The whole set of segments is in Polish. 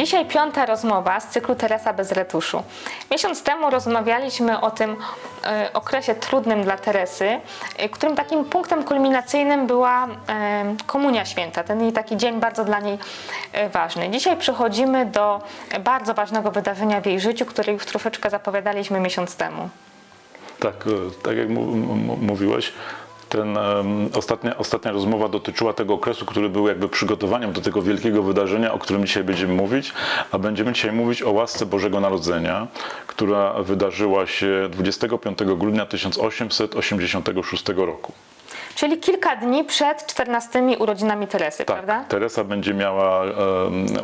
Dzisiaj piąta rozmowa z cyklu Teresa bez retuszu. Miesiąc temu rozmawialiśmy o tym e, okresie trudnym dla Teresy, e, którym takim punktem kulminacyjnym była e, Komunia Święta, ten jej taki dzień bardzo dla niej e, ważny. Dzisiaj przechodzimy do bardzo ważnego wydarzenia w jej życiu, które już troszeczkę zapowiadaliśmy miesiąc temu. Tak, e, tak jak mówiłeś, ten, ostatnia, ostatnia rozmowa dotyczyła tego okresu, który był jakby przygotowaniem do tego wielkiego wydarzenia, o którym dzisiaj będziemy mówić, a będziemy dzisiaj mówić o łasce Bożego Narodzenia, która wydarzyła się 25 grudnia 1886 roku. Czyli kilka dni przed 14 urodzinami Teresy, prawda? Tak, Teresa będzie miała em,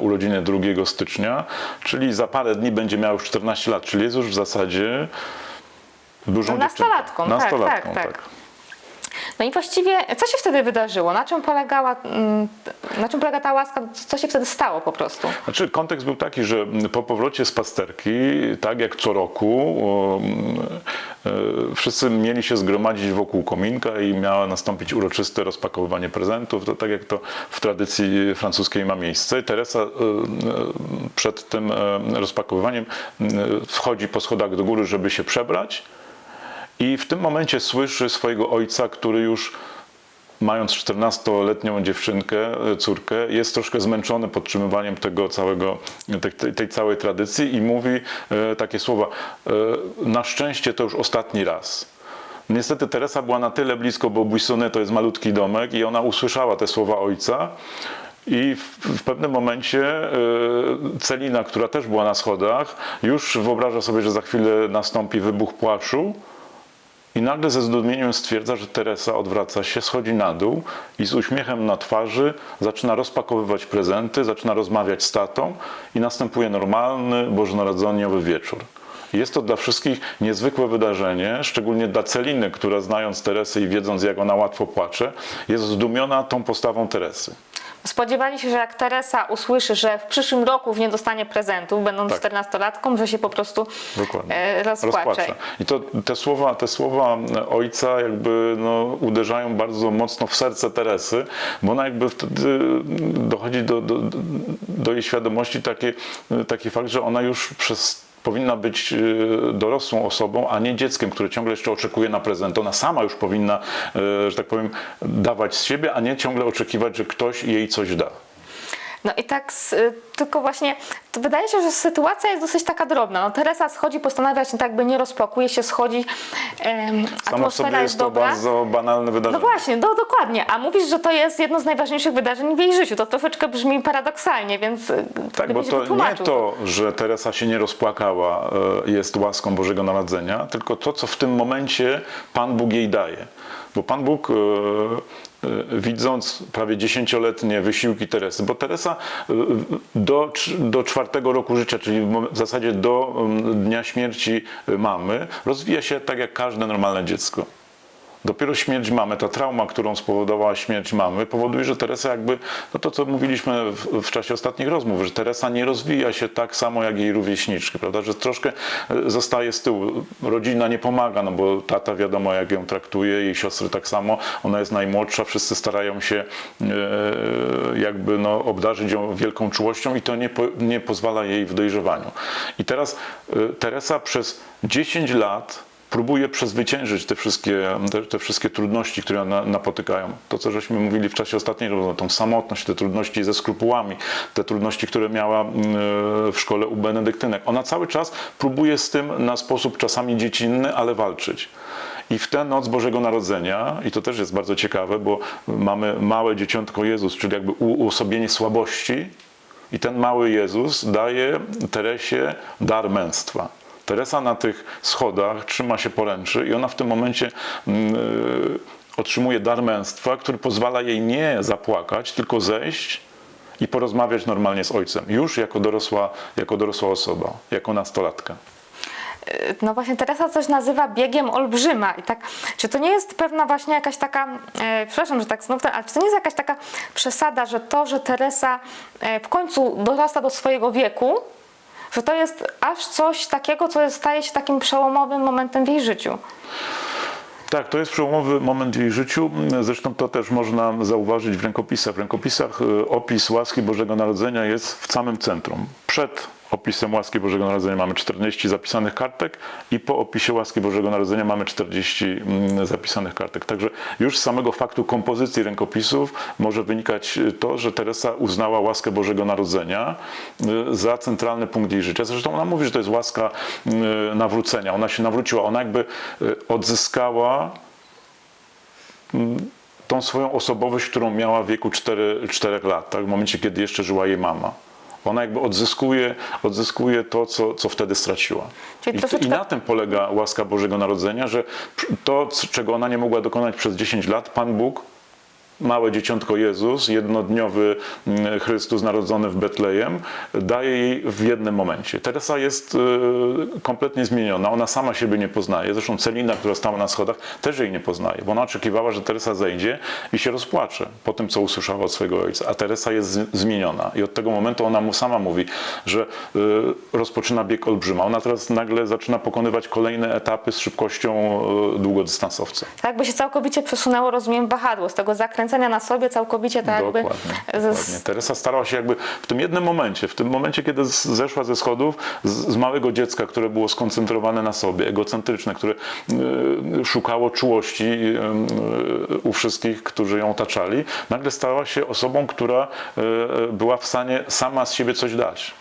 urodziny 2 stycznia, czyli za parę dni będzie miała już 14 lat, czyli jest już w zasadzie dużą No, nastolatką, dziewczynką. tak, Nastolatką, tak, tak. No i właściwie, co się wtedy wydarzyło? Na czym polegała, mm, na czym polega ta łaska? Co się wtedy stało po prostu? Znaczy, kontekst był taki, że po powrocie z pasterki, tak jak co roku, um, e, wszyscy mieli się zgromadzić wokół kominka i miało nastąpić uroczyste rozpakowywanie prezentów, to tak jak to w tradycji francuskiej ma miejsce. Teresa e, e, przed tym rozpakowywaniem wchodzi po schodach do góry, żeby się przebrać i w tym momencie słyszy swojego ojca, który już mając 14-letnią dziewczynkę, e, córkę, jest troszkę zmęczony podtrzymywaniem tego całego, tej, tej, całej tradycji i mówi e, takie słowa, e, na szczęście to już ostatni raz. Niestety Teresa była na tyle blisko, bo Buissonnet to jest malutki domek i ona usłyszała te słowa ojca i w, w pewnym momencie e, Celina, która też była na schodach, już wyobraża sobie, że za chwilę nastąpi wybuch płaczu, i nagle ze zdumieniem stwierdza, że Teresa odwraca się, schodzi na dół i z uśmiechem na twarzy zaczyna rozpakowywać prezenty, zaczyna rozmawiać z tatą i następuje normalny bożonarodzeniowy wieczór. Jest to dla wszystkich niezwykłe wydarzenie, szczególnie dla Celiny, która znając Teresę i wiedząc jak ona łatwo płacze, jest zdumiona tą postawą Teresy. Spodziewali się, że jak Teresa usłyszy, że w przyszłym roku nie dostanie prezentów, będąc Tak. 14-latką, że się po prostu Dokładnie. e, rozpłacze. I to te słowa, te słowa ojca jakby no, uderzają bardzo mocno w serce Teresy, bo ona jakby wtedy dochodzi do, do, do jej świadomości taki, taki fakt, że ona już przez powinna być e, dorosłą osobą, a nie dzieckiem, które ciągle jeszcze oczekuje na prezent. Ona sama już powinna, e, że tak powiem, dawać z siebie, a nie ciągle oczekiwać, że ktoś jej coś da. No i tak, y, tylko właśnie, to wydaje się, że sytuacja jest dosyć taka drobna. No, Teresa schodzi, postanawia się tak by nie rozpłakuje się, schodzi, em, Samo w sobie jest to dobra. bardzo banalne wydarzenie. No właśnie, do, dokładnie. A mówisz, że to jest jedno z najważniejszych wydarzeń w jej życiu. To troszeczkę brzmi paradoksalnie, więc y, Tak, bo gdybyś to nie wytłumaczył. to, że Teresa się nie rozpłakała, e, jest łaską Bożego Narodzenia, tylko to, co w tym momencie Pan Bóg jej daje. Bo Pan Bóg, e, widząc prawie dziesięcioletnie wysiłki Teresy, bo Teresa e, do, do czwartego roku życia, czyli w zasadzie do mm, dnia śmierci mamy, rozwija się tak jak każde normalne dziecko. Dopiero śmierć mamy, ta trauma, którą spowodowała śmierć mamy, powoduje, że Teresa jakby, no to co mówiliśmy w, w czasie ostatnich rozmów, że Teresa nie rozwija się tak samo jak jej rówieśniczki, prawda, że troszkę e, zostaje z tyłu. Rodzina nie pomaga, no bo tata wiadomo jak ją traktuje, jej siostry tak samo, ona jest najmłodsza, wszyscy starają się e, jakby no, obdarzyć ją wielką czułością i to nie, po, nie pozwala jej w dojrzewaniu. I teraz e, Teresa przez 10 lat próbuje przezwyciężyć te wszystkie, te, te wszystkie trudności, które na, napotykają. To, co żeśmy mówili w czasie ostatniej rozmowy, tą samotność, te trudności ze skrupułami, te trudności, które miała mm, w szkole u benedyktynek. Ona cały czas próbuje z tym na sposób czasami dziecinny, ale walczyć. I w tę noc Bożego Narodzenia, i to też jest bardzo ciekawe, bo mamy małe dzieciątko Jezus, czyli jakby uosobienie słabości, i ten mały Jezus daje Teresie dar męstwa. Teresa na tych schodach trzyma się poręczy i ona w tym momencie mm, otrzymuje dar męstwa, który pozwala jej nie zapłakać, tylko zejść i porozmawiać normalnie z ojcem. Już jako dorosła, jako dorosła osoba, jako nastolatka. No właśnie Teresa coś nazywa biegiem olbrzyma i tak, czy to nie jest pewna właśnie jakaś taka, e, przepraszam, że tak znów, ale czy to nie jest jakaś taka przesada, że to, że Teresa e, w końcu dorasta do swojego wieku, że to jest aż coś takiego, co staje się takim przełomowym momentem w jej życiu. Tak, to jest przełomowy moment w jej życiu. Zresztą to też można zauważyć w rękopisach. W rękopisach y, opis łaski Bożego Narodzenia jest w samym centrum. Przed opisem łaski Bożego Narodzenia mamy 40 zapisanych kartek i po opisie łaski Bożego Narodzenia mamy 40 mm, zapisanych kartek. Także już z samego faktu kompozycji rękopisów może wynikać y, to, że Teresa uznała łaskę Bożego Narodzenia y, za centralny punkt jej życia. Zresztą ona mówi, że to jest łaska y, nawrócenia. Ona się nawróciła, ona jakby odzyskała tą swoją osobowość, którą miała w wieku 4, 4 lat, tak? w momencie, kiedy jeszcze żyła jej mama. Ona jakby odzyskuje, odzyskuje to, co, co wtedy straciła. Czyli I, troszeczkę- I na tym polega łaska Bożego Narodzenia, że to, czego ona nie mogła dokonać przez 10 lat, Pan Bóg, małe dzieciątko Jezus, jednodniowy mm, Chrystus narodzony w Betlejem, daje jej w jednym momencie. Teresa jest y, kompletnie zmieniona, ona sama siebie nie poznaje. Zresztą Celina, która stała na schodach, też jej nie poznaje, bo ona oczekiwała, że Teresa zejdzie i się rozpłacze po tym, co usłyszała od swojego ojca. A Teresa jest zmieniona i od tego momentu ona mu sama mówi, że y, rozpoczyna bieg olbrzyma. Ona teraz nagle zaczyna pokonywać kolejne etapy z szybkością y, długodystansowca. Tak jakby się całkowicie przesunęło, rozumiem, wahadło z tego na sobie, całkowicie tak jakby... Dokładnie. Teresa starała się jakby w tym jednym momencie, w tym momencie, kiedy zeszła ze schodów, z, z małego dziecka, które było skoncentrowane na sobie, egocentryczne, które y, szukało czułości y, y, u wszystkich, którzy ją otaczali, nagle stała się osobą, która y, y, była w stanie sama z siebie coś dać.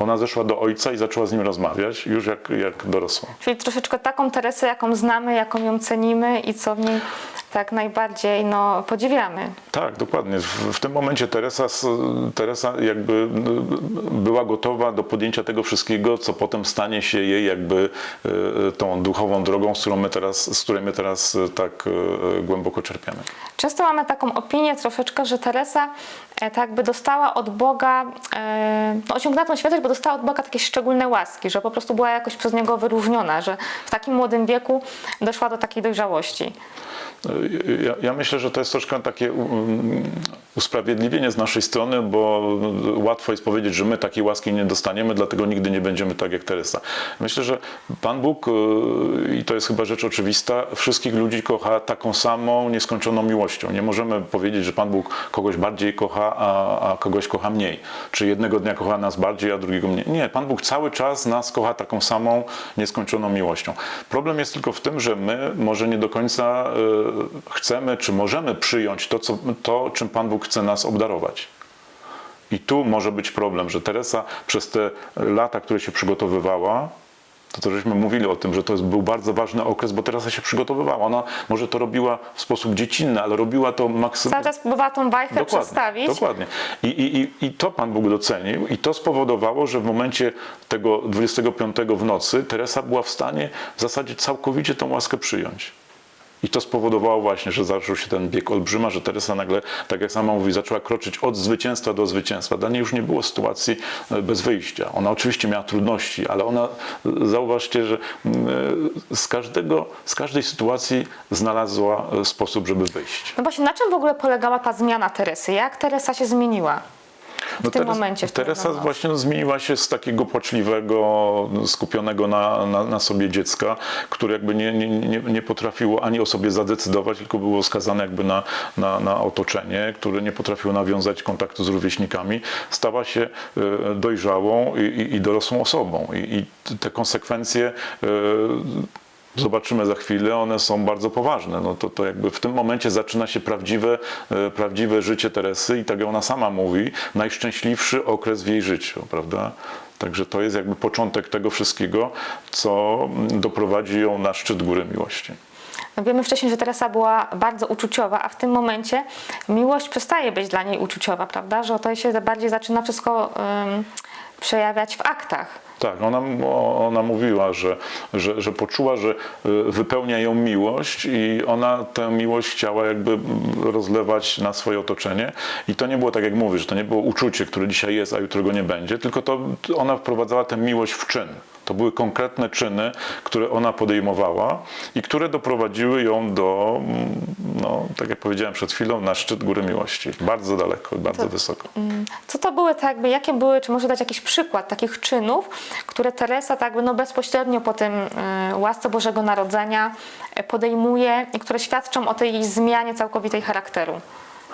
Ona zeszła do ojca i zaczęła z nim rozmawiać, już jak, jak dorosła. Czyli troszeczkę taką Teresę, jaką znamy, jaką ją cenimy i co w niej tak najbardziej no, podziwiamy. Tak, dokładnie. W, w tym momencie Teresa, Teresa jakby y, była gotowa do podjęcia tego wszystkiego, co potem stanie się jej jakby y, tą duchową drogą, z którą my teraz, z której my teraz y, tak y, głęboko czerpiemy. Często mamy taką opinię troszeczkę, że Teresa e, tak jakby dostała od Boga, e, no, osiągnęła tą świętość, bo dostała od Boga takie szczególne łaski, że po prostu była jakoś przez Niego wyróżniona, że w takim młodym wieku doszła do takiej dojrzałości. Ja, ja myślę, że to jest troszkę takie um, usprawiedliwienie z naszej strony, bo łatwo jest powiedzieć, że my takiej łaski nie dostaniemy, dlatego nigdy nie będziemy tak jak Teresa. Myślę, że Pan Bóg, y, i to jest chyba rzecz oczywista, wszystkich ludzi kocha taką samą, nieskończoną miłością. Nie możemy powiedzieć, że Pan Bóg kogoś bardziej kocha, a, a kogoś kocha mniej. Czy jednego dnia kocha nas bardziej, a drugiego mniej. Nie, Pan Bóg cały czas nas kocha taką samą, nieskończoną miłością. Problem jest tylko w tym, że my może nie do końca y, chcemy, czy możemy przyjąć to, co, to, czym Pan Bóg chce nas obdarować. I tu może być problem, że Teresa przez te lata, które się przygotowywała, to to żeśmy mówili o tym, że to jest, był bardzo ważny okres, bo Teresa się przygotowywała. Ona może to robiła w sposób dziecinny, ale robiła to Cały maksymalnie. czas próbowała tą bajkę przedstawić. Dokładnie. I, i, i, I to Pan Bóg docenił i to spowodowało, że w momencie tego 25 w nocy Teresa była w stanie w zasadzie całkowicie tą łaskę przyjąć. I to spowodowało właśnie, że zaczął się ten bieg olbrzyma, że Teresa nagle, tak jak sama mówi, zaczęła kroczyć od zwycięstwa do zwycięstwa. Dla niej już nie było sytuacji e, bez wyjścia. Ona oczywiście miała trudności, ale ona, e, zauważcie, że e, z, każdego, z każdej sytuacji znalazła sposób, żeby wyjść. No właśnie, na czym w ogóle polegała ta zmiana Teresy? Jak Teresa się zmieniła? W tym momencie, w Teresa właśnie zmieniła się z takiego płaczliwego, skupionego na, na, na sobie dziecka, które jakby nie, nie, nie, nie potrafiło ani o sobie zadecydować, tylko było skazane jakby na, na, na otoczenie, które nie potrafiło nawiązać kontaktu z rówieśnikami, stała się e, dojrzałą i, i, i dorosłą osobą. I, i te konsekwencje e, Zobaczymy za chwilę, one są bardzo poważne. No to, to jakby w tym momencie zaczyna się prawdziwe, e, prawdziwe życie Teresy i tak jak ona sama mówi, najszczęśliwszy okres w jej życiu, prawda? Także to jest jakby początek tego wszystkiego, co mm, doprowadzi ją na szczyt góry miłości. No wiemy wcześniej, że Teresa była bardzo uczuciowa, a w tym momencie miłość przestaje być dla niej uczuciowa, prawda? Że to się bardziej zaczyna wszystko ym, przejawiać w aktach. Tak, ona, ona mówiła, że, że, że poczuła, że y, wypełnia ją miłość i ona tę miłość chciała jakby rozlewać na swoje otoczenie. I to nie było tak, jak mówisz, to nie było uczucie, które dzisiaj jest, a jutro go nie będzie, tylko to ona wprowadzała tę miłość w czyn. To były konkretne czyny, które ona podejmowała i które doprowadziły ją do, mm, no, tak jak powiedziałem przed chwilą, na szczyt góry miłości. Bardzo daleko, bardzo wysoko. Co to były tak jakby, jakie były, czy może dać jakiś przykład takich czynów, które Teresa tak jakby no bezpośrednio po tym y, łasce Bożego Narodzenia y, podejmuje i które świadczą o tej zmianie całkowitej charakteru?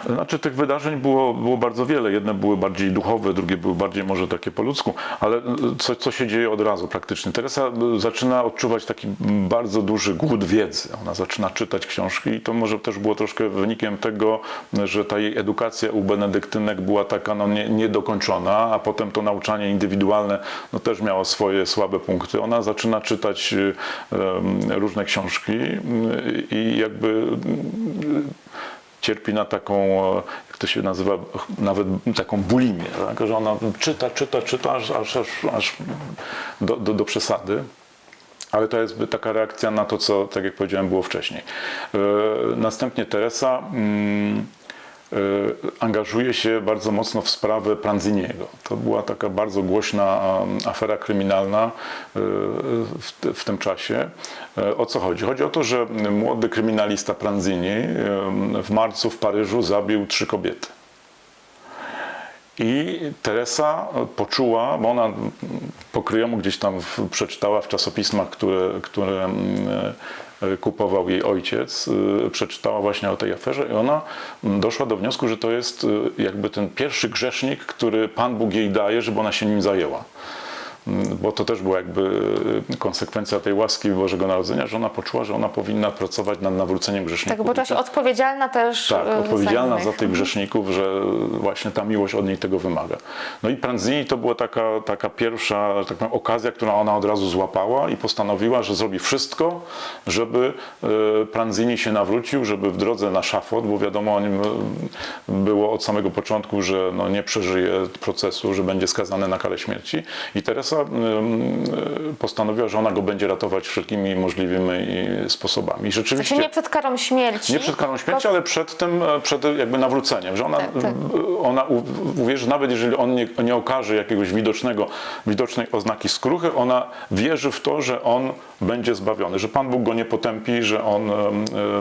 Znaczy tych wydarzeń było, było bardzo wiele. Jedne były bardziej duchowe, drugie były bardziej może takie po ludzku, ale co, co się dzieje od razu praktycznie? Teresa zaczyna odczuwać taki bardzo duży głód wiedzy. Ona zaczyna czytać książki i to może też było troszkę wynikiem tego, że ta jej edukacja u benedyktynek była taka no, nie, niedokończona, a potem to nauczanie indywidualne no, też miało swoje słabe punkty. Ona zaczyna czytać em, różne książki y, i jakby y, cierpi na taką, e, jak to się nazywa, nawet taką bulimię, tak? że ona czyta, czyta, czyta, aż, aż, aż, do, do, do przesady. Ale to jest taka reakcja na to, co, tak jak powiedziałem, było wcześniej. E, Następnie Teresa mm, angażuje się bardzo mocno w sprawę Pranziniego. To była taka bardzo głośna afera kryminalna e, w, w tym czasie. E, O co chodzi? Chodzi o to, że młody kryminalista Pranzini w marcu w Paryżu zabił trzy kobiety. I Teresa poczuła, bo ona pokryjomu gdzieś tam przeczytała w czasopismach, które, które e, kupował jej ojciec, e, przeczytała właśnie o tej aferze i ona doszła do wniosku, że to jest e, jakby ten pierwszy grzesznik, który Pan Bóg jej daje, żeby ona się nim zajęła. Mm, Bo to też była jakby e, konsekwencja tej łaski Bożego Narodzenia, że ona poczuła, że ona powinna pracować nad nawróceniem grzeszników. Tak, bo się odpowiedzialna też Tak, y, odpowiedzialna za, tych grzeszników, że właśnie ta miłość od niej tego wymaga. No i Pranzini to była taka, taka pierwsza tak powiem, okazja, którą ona od razu złapała i postanowiła, że zrobi wszystko, żeby e, Pranzini się nawrócił, żeby w drodze na szafot, bo wiadomo o nim było od samego początku, że no, nie przeżyje procesu, że będzie skazany na karę śmierci. I Teresa e, postanowiła, że ona go będzie ratować wszelkimi możliwymi sposobami. I Znaczy rzeczywiście... nie przed karą śmierci. Nie przed karą śmierci, ale przed tym, e, przed jakby nawróceniem, że ona, Tak, tak. ona uwierzy, że nawet jeżeli on nie, nie okaże jakiegoś widocznego, widocznej oznaki skruchy, ona wierzy w to, że on będzie zbawiony, że Pan Bóg go nie potępi, że on e, e,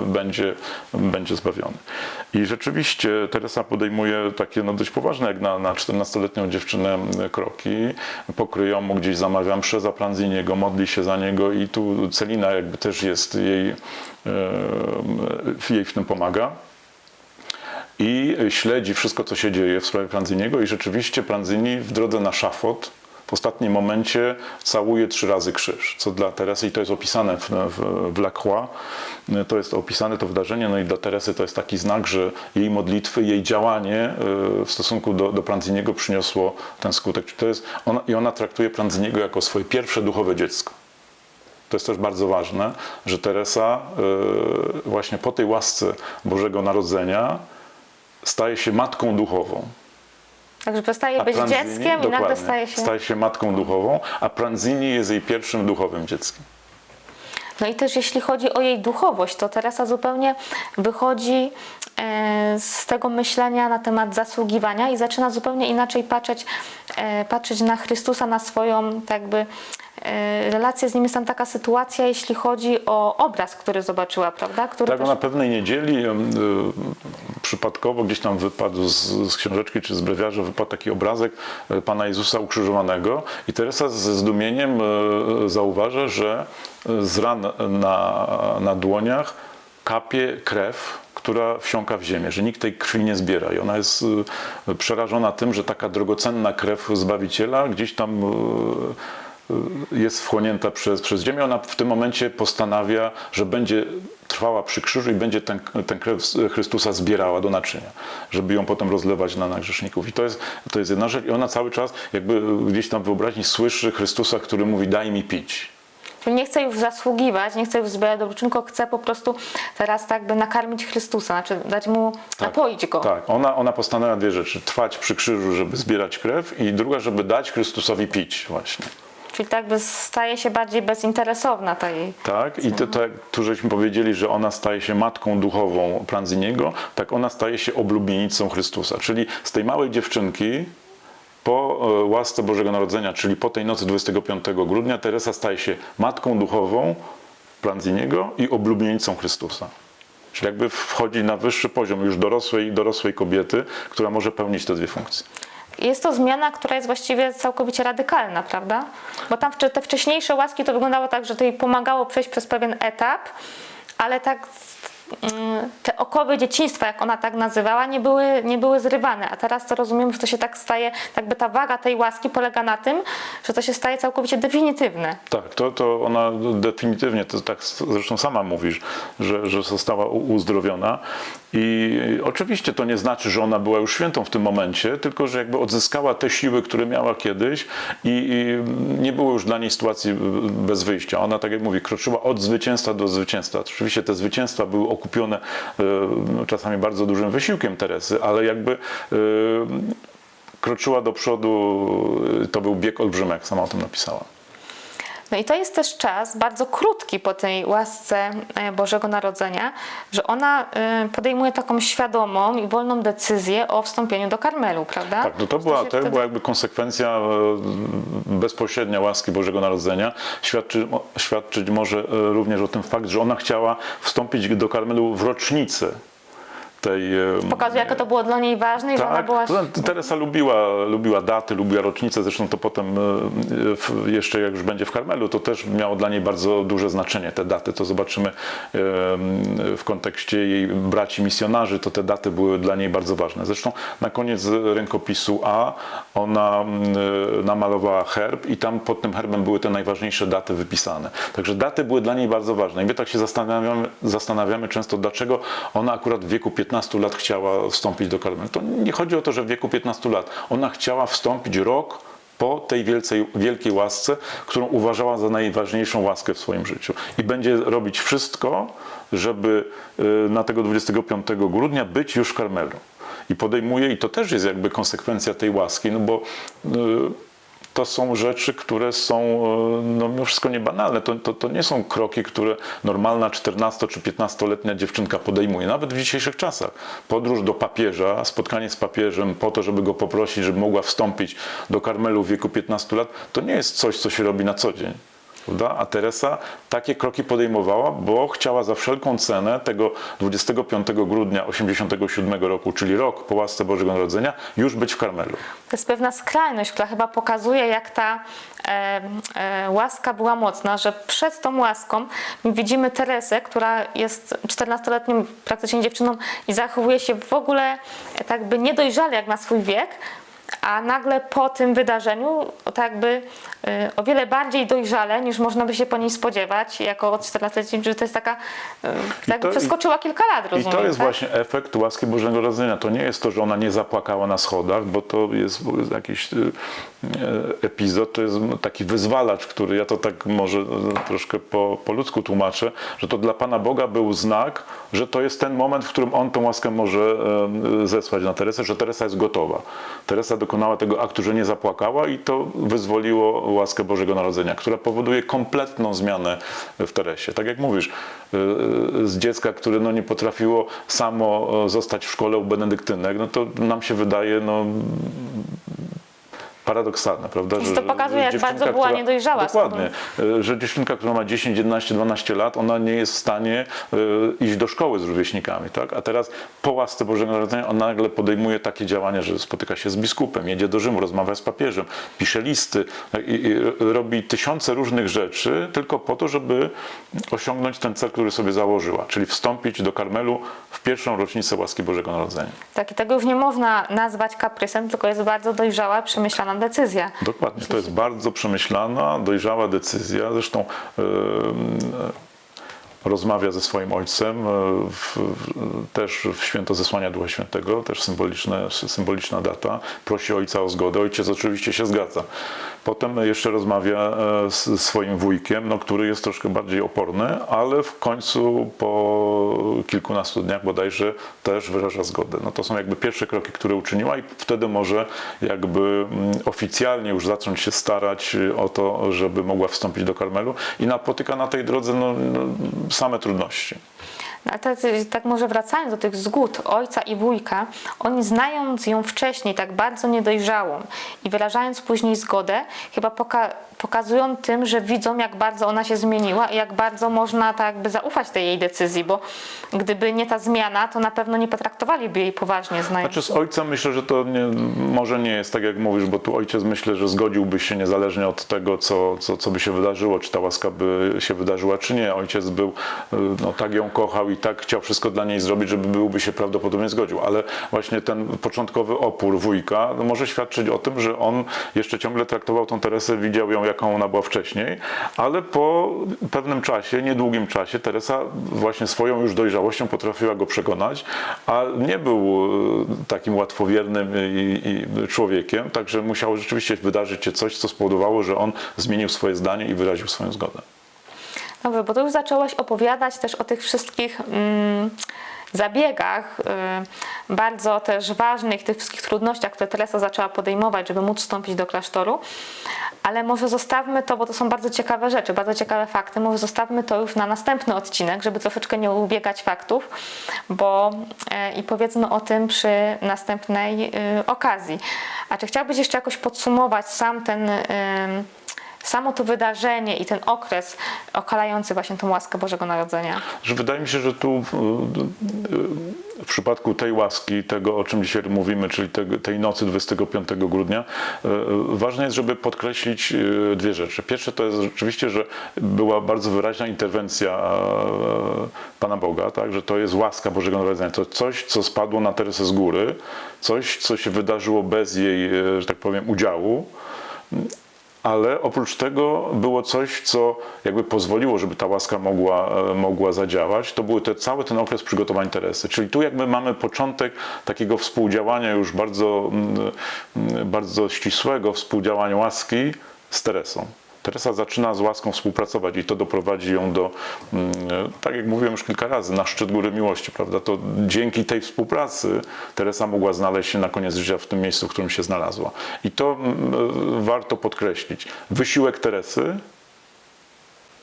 będzie, będzie zbawiony. I rzeczywiście Teresa podejmuje takie no, dość poważne, jak na, na 14-letnią dziewczynę e, kroki. Pokryją mu gdzieś zamawia mszę za Pranziniego, modli się za niego i tu Celina jakby też jest jej, e, jej w tym pomaga. I śledzi wszystko, co się dzieje w sprawie Pranziniego i rzeczywiście Pranzini w drodze na szafot w ostatnim momencie całuje trzy razy krzyż, co dla Teresy, i to jest opisane w, w, w Lacroix, to jest opisane to wydarzenie, no i dla Teresy to jest taki znak, że jej modlitwy, jej działanie y, w stosunku do, do Pranziniego przyniosło ten skutek. To jest ona, I ona traktuje Pranziniego jako swoje pierwsze duchowe dziecko. To jest też bardzo ważne, że Teresa y, właśnie po tej łasce Bożego Narodzenia staje się matką duchową. Także przestaje być Pranzini- dzieckiem i nagle staje się... staje się matką duchową, a Pranzini jest jej pierwszym duchowym dzieckiem. No i też jeśli chodzi o jej duchowość, to Teresa zupełnie wychodzi e, z tego myślenia na temat zasługiwania i zaczyna zupełnie inaczej patrzeć, e, patrzeć na Chrystusa, na swoją tak jakby e, relację z nim. Jest tam taka sytuacja, jeśli chodzi o obraz, który zobaczyła, prawda? Który Tak, też... na pewnej niedzieli przypadkowo gdzieś tam wypadł z, z książeczki czy z brewiarza wypadł taki obrazek e, Pana Jezusa ukrzyżowanego i Teresa ze zdumieniem e, zauważa, że z ran na, na dłoniach kapie krew, która wsiąka w ziemię, że nikt tej krwi nie zbiera i ona jest przerażona tym, że taka drogocenna krew Zbawiciela gdzieś tam jest wchłonięta przez, przez ziemię. Ona w tym momencie postanawia, że będzie trwała przy krzyżu i będzie ten, ten krew Chrystusa zbierała do naczynia, żeby ją potem rozlewać na, na grzeszników. I to jest, to jest jedna rzecz. I ona cały czas jakby gdzieś tam w wyobraźni słyszy Chrystusa, który mówi daj mi pić. Nie chce już zasługiwać, nie chce już zbierać dobroczynku, chce po prostu teraz tak by nakarmić Chrystusa, znaczy dać mu, napoić go. Tak, ona, ona postanowiła dwie rzeczy. Trwać przy krzyżu, żeby zbierać krew i druga, żeby dać Chrystusowi pić właśnie. Czyli tak by staje się bardziej bezinteresowna ta jej. Tak, i to, to jak tu żeśmy powiedzieli, że ona staje się matką duchową Planziniego, tak ona staje się oblubienicą Chrystusa. Czyli z tej małej dziewczynki po e, łasce Bożego Narodzenia, czyli po tej nocy 25 grudnia, Teresa staje się matką duchową Planziniego i oblubienicą Chrystusa. Czyli jakby wchodzi na wyższy poziom już dorosłej, dorosłej kobiety, która może pełnić te dwie funkcje. Jest to zmiana, która jest właściwie całkowicie radykalna, prawda? Bo tam te wcześniejsze łaski to wyglądało tak, że to jej pomagało przejść przez pewien etap, ale tak te okowy dzieciństwa, jak ona tak nazywała, nie były, nie były zrywane. A teraz to rozumiem, że to się tak staje, tak by ta waga tej łaski polega na tym, że to się staje całkowicie definitywne. Tak, to, to ona definitywnie, to tak zresztą sama mówisz, że, że została uzdrowiona. I oczywiście to nie znaczy, że ona była już świętą w tym momencie, tylko że jakby odzyskała te siły, które miała kiedyś i, i nie było już dla niej sytuacji bez wyjścia. Ona, tak jak mówi, kroczyła od zwycięstwa do zwycięstwa. Oczywiście te zwycięstwa były okupione e, czasami bardzo dużym wysiłkiem Teresy, ale jakby e, kroczyła do przodu, e, to był bieg olbrzymy, jak sama o tym napisała. No i to jest też czas bardzo krótki po tej łasce e, Bożego Narodzenia, że ona e, podejmuje taką świadomą i wolną decyzję o wstąpieniu do Karmelu, prawda? Tak, no to była, to wtedy- była jakby konsekwencja e, bezpośrednia łaski Bożego Narodzenia. Świadczy, świadczyć może również o tym fakt, że ona chciała wstąpić do Karmelu w rocznicę tej... Pokazuje, jakie to było dla niej ważne i że ona tak, była... Teresa lubiła, lubiła daty, lubiła rocznice, zresztą to potem jeszcze jak już będzie w Karmelu, to też miało dla niej bardzo duże znaczenie te daty, to zobaczymy w kontekście jej braci misjonarzy, to te daty były dla niej bardzo ważne. Zresztą na koniec rękopisu A ona e, namalowała herb i tam pod tym herbem były te najważniejsze daty wypisane. Także daty były dla niej bardzo ważne i my tak się zastanawiamy, zastanawiamy często, dlaczego ona akurat w wieku 15 lat chciała wstąpić do Karmelu. To nie chodzi o to, że w wieku 15 lat. Ona chciała wstąpić rok po tej wielcej, wielkiej łasce, którą uważała za najważniejszą łaskę w swoim życiu. I będzie robić wszystko, żeby y, na tego 25 grudnia być już w Karmelu. I podejmuje, i to też jest jakby konsekwencja tej łaski, no bo y, to są rzeczy, które są e, no, mimo wszystko niebanalne. To, to, to nie są kroki, które normalna 14 czy 15-letnia dziewczynka podejmuje, nawet w dzisiejszych czasach. Podróż do papieża, spotkanie z papieżem po to, żeby go poprosić, żeby mogła wstąpić do Karmelu w wieku 15 lat, to nie jest coś, co się robi na co dzień. Prawda? A Teresa takie kroki podejmowała, bo chciała za wszelką cenę tego 25 grudnia 87 roku, czyli rok po łasce Bożego Narodzenia, już być w Karmelu. To jest pewna skrajność, która chyba pokazuje, jak ta e, e, łaska była mocna, że przed tą łaską widzimy Teresę, która jest 14-letnią praktycznie dziewczyną i zachowuje się w ogóle e, tak by niedojrzale jak na swój wiek, a nagle po tym wydarzeniu tak jakby e, o wiele bardziej dojrzale niż można by się po niej spodziewać jako od 14-letniej, że to jest taka, e, tak to- przeskoczyła kilka lat, I rozumiem, to jest tak? właśnie efekt łaski Bożego Narodzenia. To nie jest to, że ona nie zapłakała na schodach, bo to jest jakiś e, epizod, to jest taki wyzwalacz, który ja to tak może e, troszkę po, po ludzku tłumaczę, że to dla Pana Boga był znak, że to jest ten moment, w którym On tą łaskę może e, zesłać na Teresę, że Teresa jest gotowa. Teresa dokonała tego aktu, że nie zapłakała i to wyzwoliło łaskę Bożego Narodzenia, która powoduje kompletną zmianę w Teresie. Tak jak mówisz, e, z dziecka, które no nie potrafiło samo zostać w szkole u benedyktynek, no to nam się wydaje no, paradoksalne, prawda? To pokazuje, jak bardzo była niedojrzała z Dokładnie, e, że dziewczynka, która ma 10, 11, 12 lat, ona nie jest w stanie e, iść do szkoły z rówieśnikami, tak? A teraz po łasce Bożego Narodzenia ona nagle podejmuje takie działania, że spotyka się z biskupem, jedzie do Rzymu, rozmawia z papieżem, pisze listy i, i robi tysiące różnych rzeczy tylko po to, żeby osiągnąć ten cel, który sobie założyła, czyli wstąpić do Karmelu w pierwszą rocznicę łaski Bożego Narodzenia. Tak, i tego już nie można nazwać kaprysem, tylko jest bardzo dojrzała, przemyślana decyzja. Dokładnie, to jest bardzo przemyślana, dojrzała decyzja. Zresztą yy, rozmawia ze swoim ojcem, e, w, też w święto zesłania Ducha Świętego, też symboliczne, symboliczna data. Prosi ojca o zgodę. Ojciec oczywiście się zgadza. Potem jeszcze rozmawia e, z swoim wujkiem, no, który jest troszkę bardziej oporny, ale w końcu po kilkunastu dniach bodajże też wyraża zgodę. No to są jakby pierwsze kroki, które uczyniła i wtedy może jakby mm, oficjalnie już zacząć się starać y, o to, żeby mogła wstąpić do Karmelu i napotyka na tej drodze no, no, same trudności. No, ale tak, tak może wracając do tych zgód ojca i wujka, oni znając ją wcześniej tak bardzo niedojrzałą i wyrażając później zgodę, chyba poka- pokazują tym, że widzą jak bardzo ona się zmieniła i jak bardzo można tak jakby zaufać tej jej decyzji, bo gdyby nie ta zmiana, to na pewno nie potraktowaliby jej poważnie znając. Znaczy z ojcem myślę, że to nie, może nie jest tak jak mówisz, bo tu ojciec myślę, że zgodziłby się niezależnie od tego, co, co, co by się wydarzyło, czy ta łaska by się wydarzyła, czy nie. Ojciec był, y, no tak ją kochał i tak chciał wszystko dla niej zrobić, żeby byłby się prawdopodobnie zgodził. Ale właśnie ten początkowy opór wujka no, może świadczyć o tym, że on jeszcze ciągle traktował tą Teresę, widział ją jaką ona była wcześniej, ale po pewnym czasie, niedługim czasie Teresa właśnie swoją już dojrzałością potrafiła go przekonać, a nie był e, takim łatwowiernym i, i człowiekiem, także musiało rzeczywiście wydarzyć się coś, co spowodowało, że on zmienił swoje zdanie i wyraził swoją zgodę. Dobrze, bo to już zacząłeś opowiadać też o tych wszystkich mm, zabiegach, y, bardzo też ważnych, tych wszystkich trudnościach, które Teresa zaczęła podejmować, żeby móc wstąpić do klasztoru. Ale może zostawmy to, bo to są bardzo ciekawe rzeczy, bardzo ciekawe fakty. Może zostawmy to już na następny odcinek, żeby troszeczkę nie ubiegać faktów, bo e, i powiedzmy o tym przy następnej y, okazji. A czy chciałbyś jeszcze jakoś podsumować sam ten. Y, samo to wydarzenie i ten okres okalający właśnie tą łaskę Bożego Narodzenia. Że wydaje mi się, że tu w, przypadku tej łaski, tego o czym dzisiaj mówimy, czyli tej nocy 25 grudnia, e, ważne jest, żeby podkreślić e, dwie rzeczy. Pierwsze to jest rzeczywiście, że była bardzo wyraźna interwencja e, Pana Boga, tak? że to jest łaska Bożego Narodzenia. To coś, co spadło na Teresę z góry, coś, co się wydarzyło bez jej, że tak powiem, udziału ale oprócz tego było coś, co jakby pozwoliło, żeby ta łaska mogła, e, mogła zadziałać. To był te, cały ten okres przygotowań Teresy. Czyli tu jakby mamy początek takiego współdziałania już bardzo, mm, mm, bardzo ścisłego współdziałania łaski z Teresą. Teresa zaczyna z łaską współpracować i to doprowadzi ją do, mm, tak jak mówiłem już kilka razy, na szczyt góry miłości, prawda? To dzięki tej współpracy Teresa mogła znaleźć się na koniec życia w tym miejscu, w którym się znalazła. I to mm, warto podkreślić. Wysiłek Teresy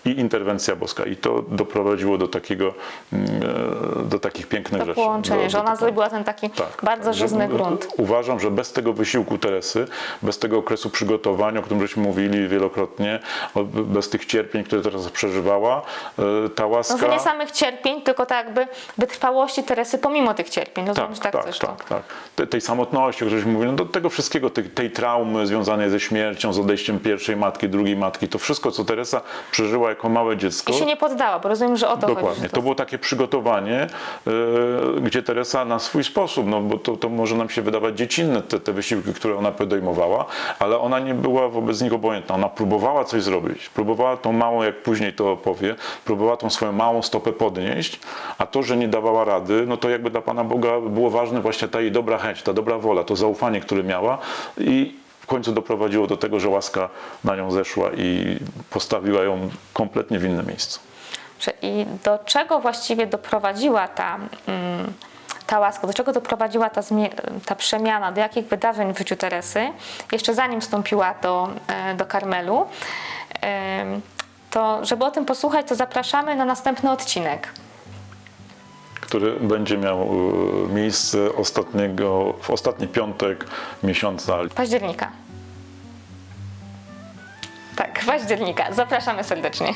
i interwencja boska. I to doprowadziło do takiego, mm, e, do takich pięknych To rzeczy. połączenie, Do- że ona zrobiła ten taki bardzo że- żyzny grunt. Uważam, że bez tego wysiłku Teresy, bez tego okresu przygotowania, o którym żeśmy mówili wielokrotnie, bez tych cierpień, które Teresa przeżywała, e, ta łaska... Może nie samych cierpień, tylko tak jakby wytrwałości Teresy pomimo tych cierpień. Rozumiem, że tak, tak, chcesz tak, to. tak. Te, tej samotności, o której mówili, no do tego wszystkiego, tej, tej traumy związanej ze śmiercią, z odejściem pierwszej matki, drugiej matki, to wszystko, co Teresa przeżyła jako małe dziecko. I się nie poddała, bo rozumiem, że o to chodzi. Dokładnie. To było takie przygotowanie, e, gdzie Teresa na swój sposób, no bo to, to może nam się wydawać dziecinne, te, te wysiłki, które ona podejmowała, ale ona nie była wobec nich obojętna. Ona próbowała coś zrobić. Próbowała tą małą, jak później to opowie, próbowała tą swoją małą stopę podnieść, a to, że nie dawała rady, no to jakby dla Pana Boga było ważne właśnie ta jej dobra chęć, ta dobra wola, to zaufanie, które miała i w końcu doprowadziło do tego, że łaska na nią zeszła i postawiła ją kompletnie w innym miejscu. Czy- I do czego właściwie doprowadziła ta, mm, ta łaska, do czego doprowadziła ta, ta przemiana, do jakich wydarzeń w życiu Teresy, jeszcze zanim wstąpiła do, e, do Karmelu, to żeby o tym posłuchać, to zapraszamy na następny odcinek. Który będzie miał e, miejsce ostatniego, w ostatni piątek miesiąca Października. Tak, października. Zapraszamy serdecznie.